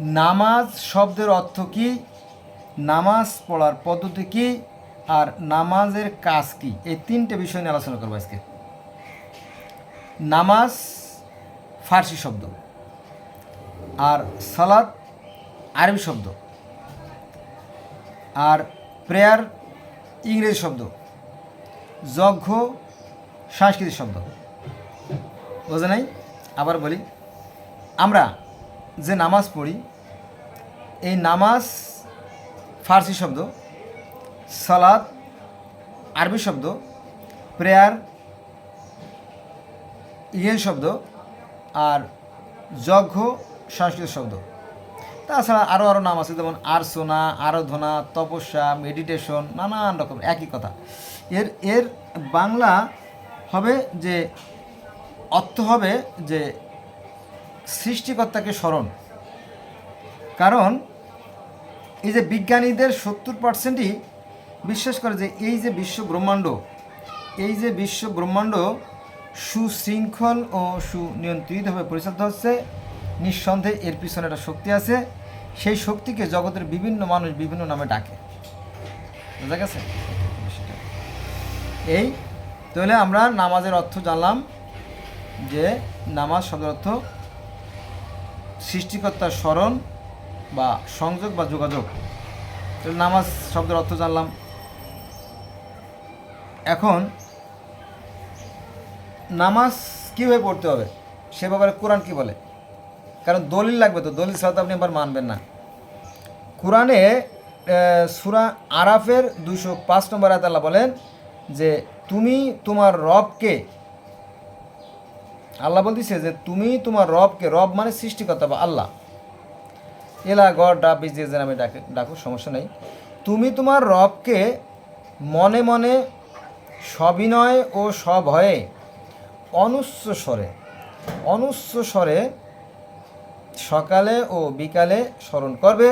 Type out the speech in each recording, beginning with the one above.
নামাজ শব্দের অর্থ কি? নামাজ পড়ার পদ্ধতি কি? আর নামাজের কাজ কি? এই তিনটে বিষয় নিয়ে আলোচনা করব আজকে। নামাজ ফার্সি শব্দ। আর সালাদ আরবি শব্দ। আর প্রেয়ার ইংরেজি শব্দ। যজ্ঞ সাংস্কৃতিক শব্দ। বোঝা নাই? আবার বলি। আমরা যে নামাজ পড়ি, এই নামাজ ফার্সি শব্দ সালাদ আরবি শব্দ, প্রেয়ার ইংরেজি শব্দ আর যজ্ঞ সংস্কৃত শব্দ। তাছাড়া আরও আরও নাম আছে, যেমন আরসোনা আরাধনা, তপস্যা, মেডিটেশন, নানান রকম, একই কথা। এর এর বাংলা হবে যে, অর্থ হবে যে সৃষ্টিকর্তাকে স্মরণ। কারণ এই যে বিজ্ঞানীদের সত্তর পার্সেন্টই বিশ্বাস করে যে এই যে বিশ্ব ব্রহ্মাণ্ড, এই যে বিশ্ব ব্রহ্মাণ্ড সুশৃঙ্খল ও সুনিয়ন্ত্রিতভাবে পরিচালিত হচ্ছে, নিঃসন্দেহে এর পিছনে একটা শক্তি আছে, সেই শক্তিকে জগতের বিভিন্ন মানুষ বিভিন্ন নামে ডাকে। বুঝা গেছে? এই, তাহলে আমরা নামাজের অর্থ জানলাম যে নামাজ শব্দের অর্থ সৃষ্টিকর্তার স্মরণ বা সংযোগ বা যোগাযোগ। নামাজ শব্দের অর্থ জানলাম। এখন নামাজ কীভাবে পড়তে হবে, সে ব্যাপারে কোরআন কি বলে? কারণ দলিল লাগবে তো, দলিল ছাড়া আপনি আবার মানবেন না। কোরআনে সুরা আরাফের দুশো পাঁচ নম্বর আয়াত আল্লাহ বলেন যে, তুমি তোমার রবকে আল্লাহ বলতেছে যে তুমি তোমার রবকে, রব মানে সৃষ্টিকর্তা বা আল্লাহ। এলা, গড, ডাব, বীজ যে নামে ডাকে, ডাকো, সমস্যা নেই। তুমি তোমার রবকে মনে মনে সবিনয় ও সভয়ে অনুচ্চ স্বরে অনুচ্চ স্বরে সকালে ও বিকালে স্মরণ করবে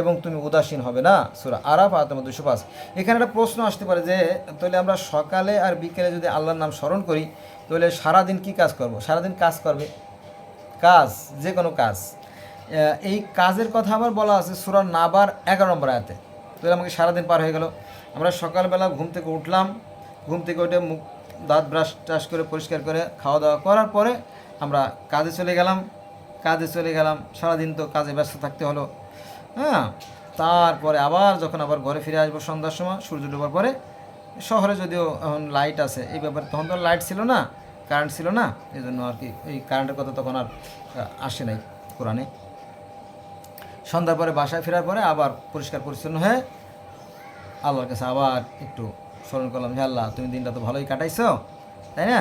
এবং তুমি উদাসীন হবে না। সুরা আরাফ আতম দুশো পাঁচ। এখানে একটা প্রশ্ন আসতে পারে যে, তাহলে আমরা সকালে আর বিকেলে যদি আল্লাহর নাম স্মরণ করি, তাহলে সারাদিন কি কাজ করব? সারাদিন কাজ করবে? কাজ, যে কোনো কাজ। এই কাজের কথা আবার বলা আছে সুরা নাবার এগারো নম্বর আয়াতে। তাহলে আমাকে সারাদিন পার হয়ে গেল। আমরা সকালবেলা ঘুম থেকে উঠলাম। ঘুম থেকে উঠে মুখ, দাঁত ব্রাশ টাশ করে পরিষ্কার করে খাওয়া দাওয়া করার পরে আমরা কাজে চলে গেলাম। কাজে চলে গেলাম, সারাদিন তো কাজে ব্যস্ত থাকতে হলো। হ্যাঁ তারপরে আবার যখন আবার ঘরে ফিরে আসব সন্ধ্যার সময়, সূর্য ডোবার পরে, শহরে যদিও এখন লাইট আছে, এই ব্যাপারে তখন তো লাইট ছিল না কারেন্ট ছিল না এই জন্য আর কি এই কারেন্টের কথা তখন আর আসে নাই কোরআনে। সন্ধ্যার পরে বাসায় ফেরার পরে আবার পরিষ্কার পরিচ্ছন্ন হয়ে আল্লাহর কাছে আবার একটু স্মরণ করলাম হে আল্লাহ, তুমি দিনটা তো ভালোই কাটাইছো, তাই না?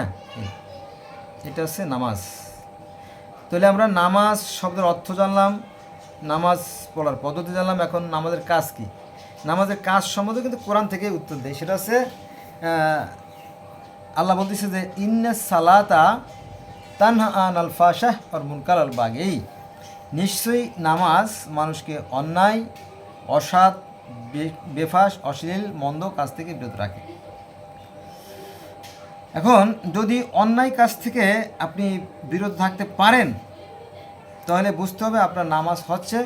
এটা হচ্ছে নামাজ। তাহলে আমরা নামাজ শব্দের অর্থ জানলাম, নামাজ পড়ার পদ্ধতি জানলাম, এখন নামাজের কাজ কি? নামাজের কাজ সম্বন্ধে কিন্তু কোরআন থেকে উত্তর দেয়, সেটা হচ্ছে আল্লাহ বলতেছে যে, ইন্না সালাতা তানহা আন আল ফাশাহ আর মুনকার আল বাগেই নিশ্চয়ই নামাজ মানুষকে অন্যায়, অসৎ, বে- বেফাস, অশ্লীল, মন্দ কাজ থেকে বিরত রাখে। এখন যদি অন্যায় কাজ থেকে আপনি বিরত থাকতে পারেন, তাহলে বুঝতে হবে আপনার নামাজ হচ্ছে।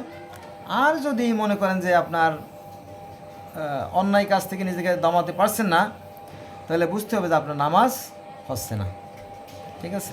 আর যদি মনে করেন যে আপনার অন্যায় কাজ থেকে নিজেকে দমাতে পারছেন না, তাহলে বুঝতে হবে যে আপনার নামাজ হচ্ছে না। ঠিক আছে?